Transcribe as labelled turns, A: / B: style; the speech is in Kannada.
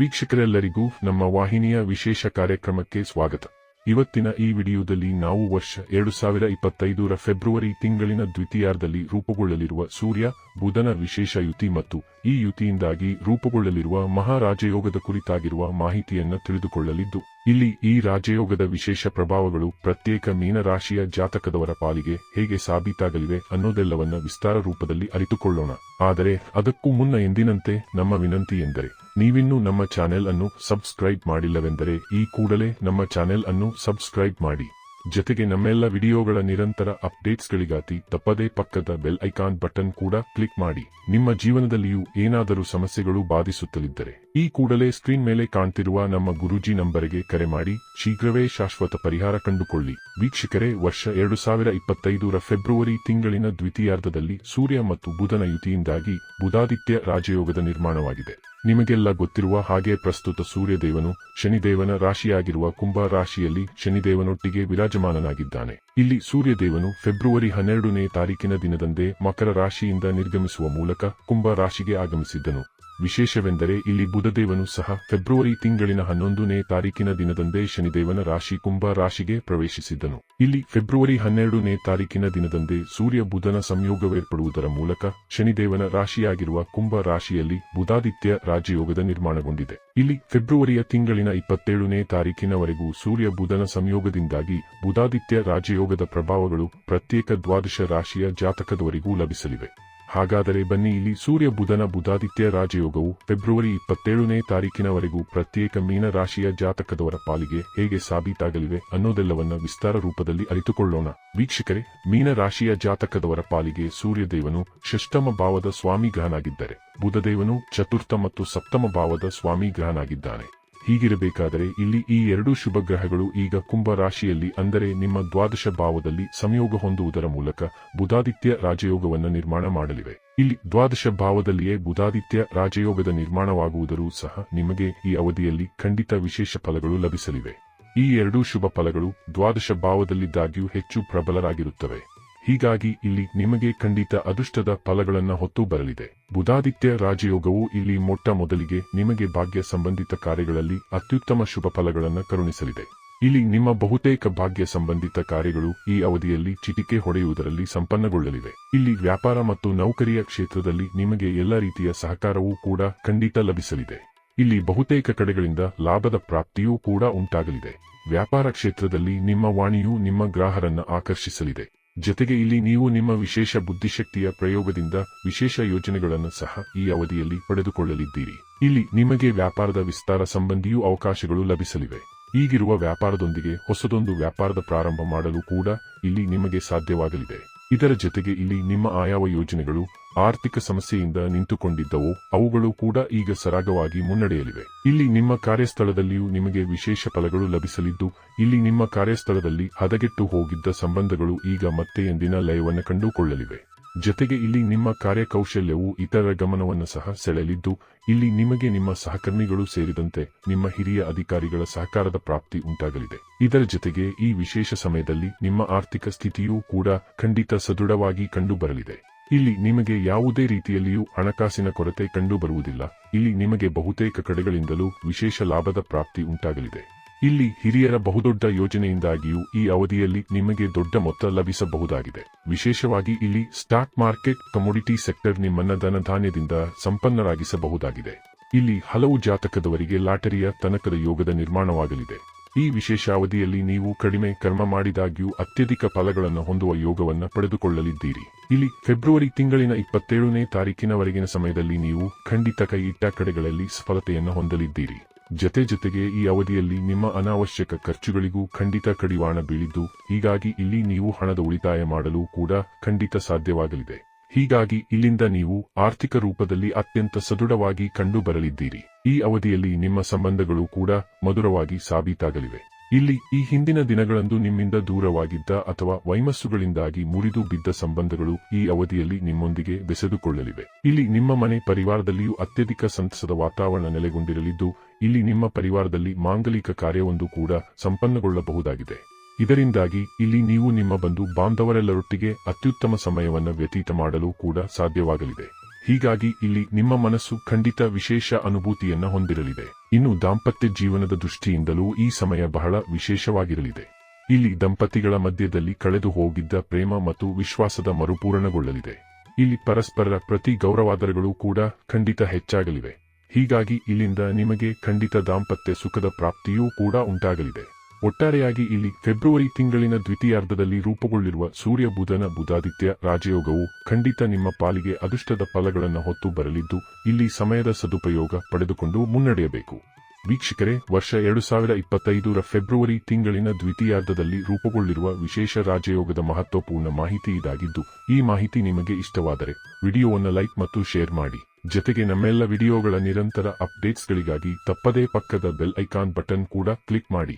A: ವೀಕ್ಷಕರೆಲ್ಲರಿಗೂ ನಮ್ಮ ವಾಹಿನಿಯ ವಿಶೇಷ ಕಾರ್ಯಕ್ರಮಕ್ಕೆ ಸ್ವಾಗತ. ಇವತ್ತಿನ ಈ ವಿಡಿಯೋದಲ್ಲಿ ನಾವು ವರ್ಷ ಎರಡು ಸಾವಿರ ಇಪ್ಪತ್ತೈದರ ಫೆಬ್ರವರಿ ತಿಂಗಳಿನ ದ್ವಿತೀಯಾರ್ಧದಲ್ಲಿ ರೂಪುಗೊಳ್ಳಲಿರುವ ಸೂರ್ಯ, ಬುಧನ ವಿಶೇಷ ಯುತಿ ಮತ್ತು ಈ ಯುತಿಯಿಂದಾಗಿ ರೂಪುಗೊಳ್ಳಲಿರುವ ಮಹಾರಾಜಯೋಗದ ಕುರಿತಾಗಿರುವ ಮಾಹಿತಿಯನ್ನು ತಿಳಿದುಕೊಳ್ಳಲಿದ್ದು, ಇಲ್ಲಿ ಈ ರಾಜಯೋಗದ ವಿಶೇಷ ಪ್ರಭಾವಗಳು ಪ್ರತ್ಯೇಕ ಮೀನರಾಶಿಯ ಜಾತಕದವರ ಪಾಲಿಗೆ ಹೇಗೆ ಸಾಬೀತಾಗಲಿವೆ ಅನ್ನೋದೆಲ್ಲವನ್ನ ವಿಸ್ತಾರ ರೂಪದಲ್ಲಿ ಅರಿತುಕೊಳ್ಳೋಣ. ಆದರೆ ಅದಕ್ಕೂ ಮುನ್ನ ಎಂದಿನಂತೆ ನಮ್ಮ ವಿನಂತಿ ಎಂದರೆ ನೀವಿನ್ನೂ ನಮ್ಮ ಚಾನೆಲ್ ಅನ್ನು ಸಬ್ಸ್ಕ್ರೈಬ್ ಮಾಡಿಲ್ಲವೆಂದರೆ ಈ ಕೂಡಲೇ ನಮ್ಮ ಚಾನೆಲ್ ಅನ್ನು ಸಬ್ಸ್ಕ್ರೈಬ್ ಮಾಡಿ. ಜೊತೆಗೆ ನಮ್ಮೆಲ್ಲ ವಿಡಿಯೋಗಳ ನಿರಂತರ ಅಪ್ಡೇಟ್ಸ್ಗಳಿಗಾಗಿ ತಪ್ಪದೇ ಪಕ್ಕದ ಬೆಲ್ ಐಕಾನ್ ಬಟನ್ ಕೂಡ ಕ್ಲಿಕ್ ಮಾಡಿ. ನಿಮ್ಮ ಜೀವನದಲ್ಲಿಯೂ ಏನಾದರೂ ಸಮಸ್ಯೆಗಳು ಬಾಧಿಸುತ್ತಲಿದ್ದರೆ ಈ ಕೂಡಲೇ ಸ್ಕ್ರೀನ್ ಮೇಲೆ ಕಾಣ್ತಿರುವ ನಮ್ಮ ಗುರೂಜಿ ನಂಬರಿಗೆ ಕರೆ ಮಾಡಿ. ಶೀಘ್ರವೇ ಶಾಶ್ವತ ಪರಿಹಾರ ಕಂಡುಕೊಳ್ಳಿ. ವೀಕ್ಷಕರೇ, ವರ್ಷ ಎರಡು ಸಾವಿರ ಇಪ್ಪತ್ತೈದರ ಫೆಬ್ರವರಿ ತಿಂಗಳಿನ ದ್ವಿತೀಯಾರ್ಧದಲ್ಲಿ ಸೂರ್ಯ ಮತ್ತು ಬುಧನ ಯುತಿಯಿಂದಾಗಿ ಬುಧಾದಿತ್ಯ ರಾಜಯೋಗದ ನಿರ್ಮಾಣವಾಗಿದೆ. ನಿಮಗೆಲ್ಲ ಗೊತ್ತಿರುವ ಹಾಗೆ ಪ್ರಸ್ತುತ ಸೂರ್ಯದೇವನು ಶನಿದೇವನ ರಾಶಿಯಾಗಿರುವ ಕುಂಭ ರಾಶಿಯಲ್ಲಿ ಶನಿದೇವನೊಟ್ಟಿಗೆ ವಿರಾಜಮಾನನಾಗಿದ್ದಾನೆ. ಇಲ್ಲಿ ಸೂರ್ಯದೇವನು ಫೆಬ್ರವರಿ ಹನ್ನೆರಡನೇ ತಾರೀಕಿನ ದಿನದಂದೇ ಮಕರ ರಾಶಿಯಿಂದ ನಿರ್ಗಮಿಸುವ ಮೂಲಕ ಕುಂಭ ರಾಶಿಗೆ ಆಗಮಿಸಿದ್ದನು. ವಿಶೇಷವೆಂದರೆ ಇಲ್ಲಿ ಬುಧದೇವನು ಸಹ ಫೆಬ್ರವರಿ ತಿಂಗಳಿನ ಹನ್ನೊಂದನೇ ತಾರೀಕಿನ ದಿನದಂದೇ ಶನಿದೇವನ ರಾಶಿ ಕುಂಭ ರಾಶಿಗೆ ಪ್ರವೇಶಿಸಿದ್ದನು. ಇಲ್ಲಿ ಫೆಬ್ರವರಿ ಹನ್ನೆರಡನೇ ತಾರೀಕಿನ ದಿನದಂದೇ ಸೂರ್ಯ ಬುಧನ ಸಂಯೋಗವೇರ್ಪಡುವುದರ ಮೂಲಕ ಶನಿದೇವನ ರಾಶಿಯಾಗಿರುವ ಕುಂಭ ರಾಶಿಯಲ್ಲಿ ಬುಧಾದಿತ್ಯ ರಾಜಯೋಗದ ನಿರ್ಮಾಣಗೊಂಡಿದೆ. ಇಲ್ಲಿ ಫೆಬ್ರವರಿಯ ತಿಂಗಳಿನ ಇಪ್ಪತ್ತೇಳನೇ ತಾರೀಕಿನವರೆಗೂ ಸೂರ್ಯ ಬುಧನ ಸಂಯೋಗದಿಂದಾಗಿ ಬುಧಾದಿತ್ಯ ರಾಜಯೋಗದ ಪ್ರಭಾವಗಳು ಪ್ರತ್ಯೇಕ ದ್ವಾದಶ ರಾಶಿಯ ಜಾತಕದವರೆಗೂ ಲಭಿಸಲಿವೆ. ಹಾಗಾದರೆ ಬನ್ನಿ ಇಲ್ಲಿ ಸೂರ್ಯ ಬುಧನ ಬುಧಾದಿತ್ಯ ರಾಜಯೋಗವು ಫೆಬ್ರವರಿ ಇಪ್ಪತ್ತೇಳನೇ ತಾರೀಕಿನವರೆಗೂ ಪ್ರತ್ಯೇಕ ಮೀನ ರಾಶಿಯ ಜಾತಕದವರ ಪಾಲಿಗೆ ಹೇಗೆ ಸಾಬೀತಾಗಲಿವೆ ಅನ್ನೋದೆಲ್ಲವನ್ನ ವಿಸ್ತಾರ ರೂಪದಲ್ಲಿ ಅರಿತುಕೊಳ್ಳೋಣ. ವೀಕ್ಷಕರೇ, ಮೀನ ರಾಶಿಯ ಜಾತಕದವರ ಪಾಲಿಗೆ ಸೂರ್ಯದೇವನು ಷಷ್ಠಮ ಭಾವದ ಸ್ವಾಮಿ ಗ್ರಹನಾಗಿದ್ದರೆ, ಬುಧದೇವನು ಚತುರ್ಥ ಮತ್ತು ಸಪ್ತಮ ಭಾವದ ಸ್ವಾಮಿ ಗ್ರಹನಾಗಿದ್ದಾನೆ. ಹೀಗಿರಬೇಕಾದರೆ ಇಲ್ಲಿ ಈ ಎರಡೂ ಶುಭ ಗ್ರಹಗಳು ಈಗ ಕುಂಭ ರಾಶಿಯಲ್ಲಿ, ಅಂದರೆ ನಿಮ್ಮ ದ್ವಾದಶ ಭಾವದಲ್ಲಿ ಸಂಯೋಗ ಹೊಂದುವುದರ ಮೂಲಕ ಬುಧಾದಿತ್ಯ ರಾಜಯೋಗವನ್ನು ನಿರ್ಮಾಣ ಮಾಡಲಿವೆ. ಇಲ್ಲಿ ದ್ವಾದಶ ಭಾವದಲ್ಲಿಯೇ ಬುಧಾದಿತ್ಯ ರಾಜಯೋಗದ ನಿರ್ಮಾಣವಾಗುವುದರೂ ಸಹ ನಿಮಗೆ ಈ ಅವಧಿಯಲ್ಲಿ ಖಂಡಿತ ವಿಶೇಷ ಫಲಗಳು ಲಭಿಸಲಿವೆ. ಈ ಎರಡೂ ಶುಭ ಫಲಗಳು ದ್ವಾದಶ ಭಾವದಲ್ಲಿದ್ದಾಗ್ಯೂ ಹೆಚ್ಚು ಪ್ರಬಲರಾಗಿರುತ್ತವೆ. ಹೀಗಾಗಿ ಇಲ್ಲಿ ನಿಮಗೆ ಖಂಡಿತ ಅದೃಷ್ಟದ ಫಲಗಳನ್ನ ಹೊತ್ತು ಬರಲಿದೆ. ಬುಧಾದಿತ್ಯ ರಾಜಯೋಗವು ಇಲ್ಲಿ ಮೊಟ್ಟ ಮೊದಲಿಗೆ ನಿಮಗೆ ಭಾಗ್ಯ ಸಂಬಂಧಿತ ಕಾರ್ಯಗಳಲ್ಲಿ ಅತ್ಯುತ್ತಮ ಶುಭ ಫಲಗಳನ್ನು ಕರುಣಿಸಲಿದೆ. ಇಲ್ಲಿ ನಿಮ್ಮ ಬಹುತೇಕ ಭಾಗ್ಯ ಸಂಬಂಧಿತ ಕಾರ್ಯಗಳು ಈ ಅವಧಿಯಲ್ಲಿ ಚಿಟಿಕೆ ಹೊಡೆಯುವುದರಲ್ಲಿ ಸಂಪನ್ನಗೊಳ್ಳಲಿವೆ. ಇಲ್ಲಿ ವ್ಯಾಪಾರ ಮತ್ತು ನೌಕರಿಯ ಕ್ಷೇತ್ರದಲ್ಲಿ ನಿಮಗೆ ಎಲ್ಲ ರೀತಿಯ ಸಹಕಾರವೂ ಕೂಡ ಖಂಡಿತ ಲಭಿಸಲಿದೆ. ಇಲ್ಲಿ ಬಹುತೇಕ ಕಡೆಗಳಿಂದ ಲಾಭದ ಪ್ರಾಪ್ತಿಯೂ ಕೂಡ ಉಂಟಾಗಲಿದೆ. ವ್ಯಾಪಾರ ಕ್ಷೇತ್ರದಲ್ಲಿ ನಿಮ್ಮ ವಾಣಿಯು ನಿಮ್ಮ ಗ್ರಾಹರನ್ನ ಆಕರ್ಷಿಸಲಿದೆ. ಜೊತೆಗೆ ಇಲ್ಲಿ ನೀವು ನಿಮ್ಮ ವಿಶೇಷ ಬುದ್ಧಿಶಕ್ತಿಯ ಪ್ರಯೋಗದಿಂದ ವಿಶೇಷ ಯೋಜನೆಗಳನ್ನು ಸಹ ಈ ಅವಧಿಯಲ್ಲಿ ಪಡೆದುಕೊಳ್ಳಲಿದ್ದೀರಿ. ಇಲ್ಲಿ ನಿಮಗೆ ವ್ಯಾಪಾರದ ವಿಸ್ತಾರ ಸಂಬಂಧಿಯೂ ಅವಕಾಶಗಳು ಲಭಿಸಲಿವೆ. ಈಗಿರುವ ವ್ಯಾಪಾರದೊಂದಿಗೆ ಹೊಸದೊಂದು ವ್ಯಾಪಾರದ ಪ್ರಾರಂಭ ಮಾಡಲು ಕೂಡ ಇಲ್ಲಿ ನಿಮಗೆ ಸಾಧ್ಯವಾಗಲಿದೆ. ಇದರ ಜೊತೆಗೆ ಇಲ್ಲಿ ನಿಮ್ಮ ಆಯಾವ ಯೋಜನೆಗಳು ಆರ್ಥಿಕ ಸಮಸ್ಯೆಯಿಂದ ನಿಂತುಕೊಂಡಿದ್ದವು, ಅವುಗಳು ಕೂಡ ಈಗ ಸರಾಗವಾಗಿ ಮುನ್ನಡೆಯಲಿವೆ. ಇಲ್ಲಿ ನಿಮ್ಮ ಕಾರ್ಯಸ್ಥಳದಲ್ಲಿಯೂ ನಿಮಗೆ ವಿಶೇಷ ಫಲಗಳು ಲಭಿಸಲಿದ್ದು, ಇಲ್ಲಿ ನಿಮ್ಮ ಕಾರ್ಯಸ್ಥಳದಲ್ಲಿ ಹದಗೆಟ್ಟು ಹೋಗಿದ್ದ ಸಂಬಂಧಗಳು ಈಗ ಮತ್ತೆ ಎಂದಿನ ಲಯವನ್ನು ಕಂಡುಕೊಳ್ಳಲಿವೆ. ಜೊತೆಗೆ ಇಲ್ಲಿ ನಿಮ್ಮ ಕಾರ್ಯಕೌಶಲ್ಯವು ಇತರ ಗಮನವನ್ನು ಸಹ ಸೆಳೆಯಲಿದ್ದು, ಇಲ್ಲಿ ನಿಮಗೆ ನಿಮ್ಮ ಸಹಕರ್ಮಿಗಳು ಸೇರಿದಂತೆ ನಿಮ್ಮ ಹಿರಿಯ ಅಧಿಕಾರಿಗಳ ಸಹಕಾರದ ಪ್ರಾಪ್ತಿ ಉಂಟಾಗಲಿದೆ. ಇದರ ಜೊತೆಗೆ ಈ ವಿಶೇಷ ಸಮಯದಲ್ಲಿ ನಿಮ್ಮ ಆರ್ಥಿಕ ಸ್ಥಿತಿಯೂ ಕೂಡ ಖಂಡಿತ ಸದೃಢವಾಗಿ ಕಂಡುಬರಲಿದೆ. ಇಲ್ಲಿ ನಿಮಗೆ ಯಾವುದೇ ರೀತಿಯಲ್ಲಿಯೂ ಹಣಕಾಸಿನ ಕೊರತೆ ಕಂಡುಬರುವುದಿಲ್ಲ. ಇಲ್ಲಿ ನಿಮಗೆ ಬಹುತೇಕ ಕಡೆಗಳಿಂದಲೂ ವಿಶೇಷ ಲಾಭದ ಪ್ರಾಪ್ತಿ ಉಂಟಾಗಲಿದೆ. ಇಲ್ಲಿ ಹಿರಿಯರ ಬಹುದೊಡ್ಡ ಯೋಜನೆಯಿಂದಾಗಿಯೂ ಈ ಅವಧಿಯಲ್ಲಿ ನಿಮಗೆ ದೊಡ್ಡ ಮೊತ್ತ ಲಭಿಸಬಹುದಾಗಿದೆ. ವಿಶೇಷವಾಗಿ ಇಲ್ಲಿ ಸ್ಟಾಕ್ ಮಾರ್ಕೆಟ್ ಕಮೋಡಿಟಿ ಸೆಕ್ಟರ್ ನಿಮ್ಮನ್ನ ಧನಧಾನ್ಯದಿಂದ ಸಂಪನ್ನರಾಗಿಸಬಹುದಾಗಿದೆ. ಇಲ್ಲಿ ಹಲವು ಜಾತಕದವರಿಗೆ ಲಾಟರಿಯ ತನಕದ ಯೋಗದ ನಿರ್ಮಾಣವಾಗಲಿದೆ. ಈ ವಿಶೇಷ ಅವಧಿಯಲ್ಲಿ ನೀವು ಕಡಿಮೆ ಕರ್ಮ ಮಾಡಿದಾಗ್ಯೂ ಅತ್ಯಧಿಕ ಫಲಗಳನ್ನು ಹೊಂದುವ ಯೋಗವನ್ನು ಪಡೆದುಕೊಳ್ಳಲಿದ್ದೀರಿ. ಇಲ್ಲಿ ಫೆಬ್ರವರಿ ತಿಂಗಳಿನ ಇಪ್ಪತ್ತೇಳನೇ ತಾರೀಕಿನವರೆಗಿನ ಸಮಯದಲ್ಲಿ ನೀವು ಖಂಡಿತ ಕೈ ಇಟ್ಟ ಕಡೆಗಳಲ್ಲಿ ಸಫಲತೆಯನ್ನು ಹೊಂದಲಿದ್ದೀರಿ. ಜತೆ ಜೊತೆಗೆ ಈ ಅವಧಿಯಲ್ಲಿ ನಿಮ್ಮ ಅನಾವಶ್ಯಕ ಖರ್ಚುಗಳಿಗೂ ಖಂಡಿತ ಕಡಿವಾಣ ಬೀಳಿದ್ದು, ಹೀಗಾಗಿ ಇಲ್ಲಿ ನೀವು ಹಣದ ಉಳಿತಾಯ ಮಾಡಲು ಕೂಡ ಖಂಡಿತ ಸಾಧ್ಯವಾಗಲಿದೆ. ಹೀಗಾಗಿ ಇಲ್ಲಿಂದ ನೀವು ಆರ್ಥಿಕ ರೂಪದಲ್ಲಿ ಅತ್ಯಂತ ಸದೃಢವಾಗಿ ಕಂಡು ಬರಲಿದ್ದೀರಿ ಈ ಅವಧಿಯಲ್ಲಿ ನಿಮ್ಮ ಸಂಬಂಧಗಳು ಕೂಡ ಮಧುರವಾಗಿ ಸಾಬೀತಾಗಲಿವೆ. ಇಲ್ಲಿ ಈ ಹಿಂದಿನ ದಿನಗಳಂದು ನಿಮ್ಮಿಂದ ದೂರವಾಗಿದ್ದ ಅಥವಾ ವೈಮಸ್ಸುಗಳಿಂದಾಗಿ ಮುರಿದು ಬಿದ್ದ ಸಂಬಂಧಗಳು ಈ ಅವಧಿಯಲ್ಲಿ ನಿಮ್ಮೊಂದಿಗೆ ಬೆಸೆದುಕೊಳ್ಳಲಿವೆ. ಇಲ್ಲಿ ನಿಮ್ಮ ಮನೆ ಪರಿವಾರದಲ್ಲಿಯೂ ಅತ್ಯಧಿಕ ಸಂತಸದ ವಾತಾವರಣ ನೆಲೆಗೊಂಡಿರಲಿದ್ದು, ಇಲ್ಲಿ ನಿಮ್ಮ ಪರಿವಾರದಲ್ಲಿ ಮಾಂಗಲಿಕ ಕಾರ್ಯವೊಂದು ಕೂಡ ಸಂಪನ್ನಗೊಳ್ಳಬಹುದಾಗಿದೆ. ಇದರಿಂದಾಗಿ ಇಲ್ಲಿ ನೀವು ನಿಮ್ಮ ಬಂಧು ಬಾಂಧವರೆಲ್ಲರೊಟ್ಟಿಗೆ ಅತ್ಯುತ್ತಮ ಸಮಯವನ್ನು ವ್ಯತೀತ ಮಾಡಲು ಕೂಡ ಸಾಧ್ಯವಾಗಲಿದೆ. ಹೀಗಾಗಿ ಇಲ್ಲಿ ನಿಮ್ಮ ಮನಸ್ಸು ಖಂಡಿತ ವಿಶೇಷ ಅನುಭೂತಿಯನ್ನ ಹೊಂದಿರಲಿದೆ. ಇನ್ನು ದಾಂಪತ್ಯ ಜೀವನದ ದೃಷ್ಟಿಯಿಂದಲೂ ಈ ಸಮಯ ಬಹಳ ವಿಶೇಷವಾಗಿರಲಿದೆ. ಇಲ್ಲಿ ದಂಪತಿಗಳ ಮಧ್ಯದಲ್ಲಿ ಕಳೆದು ಹೋಗಿದ್ದ ಪ್ರೇಮ ಮತ್ತು ವಿಶ್ವಾಸದ ಮರುಪೂರಣಗೊಳ್ಳಲಿದೆ. ಇಲ್ಲಿ ಪರಸ್ಪರರ ಪ್ರತಿ ಗೌರವಾದರಗಳು ಕೂಡ ಖಂಡಿತ ಹೆಚ್ಚಾಗಲಿವೆ. ಹೀಗಾಗಿ ಇಲ್ಲಿಂದ ನಿಮಗೆ ಖಂಡಿತ ದಾಂಪತ್ಯ ಸುಖದ ಪ್ರಾಪ್ತಿಯೂ ಕೂಡ ಉಂಟಾಗಲಿದೆ. ಒಟ್ಟಾರೆಯಾಗಿ ಇಲ್ಲಿ ಫೆಬ್ರವರಿ ತಿಂಗಳಿನ ದ್ವಿತೀಯಾರ್ಧದಲ್ಲಿ ರೂಪುಗೊಳ್ಳಿರುವ ಸೂರ್ಯ ಬುಧನ ಬುಧಾದಿತ್ಯ ರಾಜಯೋಗವು ಖಂಡಿತ ನಿಮ್ಮ ಪಾಲಿಗೆ ಅದೃಷ್ಟದ ಫಲಗಳನ್ನು ಹೊತ್ತು ಬರಲಿದ್ದು, ಇಲ್ಲಿ ಸಮಯದ ಸದುಪಯೋಗ ಪಡೆದುಕೊಂಡು ಮುನ್ನಡೆಯಬೇಕು. ವೀಕ್ಷಕರೇ, ವರ್ಷ ಎರಡು ಸಾವಿರ ಇಪ್ಪತ್ತೈದರ ಫೆಬ್ರವರಿ ತಿಂಗಳಿನ ದ್ವಿತೀಯಾರ್ಧದಲ್ಲಿ ರೂಪುಗೊಳ್ಳಿರುವ ವಿಶೇಷ ರಾಜಯೋಗದ ಮಹತ್ವಪೂರ್ಣ ಮಾಹಿತಿ ಇದಾಗಿದ್ದು, ಈ ಮಾಹಿತಿ ನಿಮಗೆ ಇಷ್ಟವಾದರೆ ವಿಡಿಯೋವನ್ನು ಲೈಕ್ ಮತ್ತು ಶೇರ್ ಮಾಡಿ. ಜೊತೆಗೆ ನಮ್ಮೆಲ್ಲ ವಿಡಿಯೋಗಳ ನಿರಂತರ ಅಪ್ಡೇಟ್ಸ್ಗಳಿಗಾಗಿ ತಪ್ಪದೇ ಪಕ್ಕದ ಬೆಲ್ ಐಕಾನ್ ಬಟನ್ ಕೂಡ ಕ್ಲಿಕ್ ಮಾಡಿ.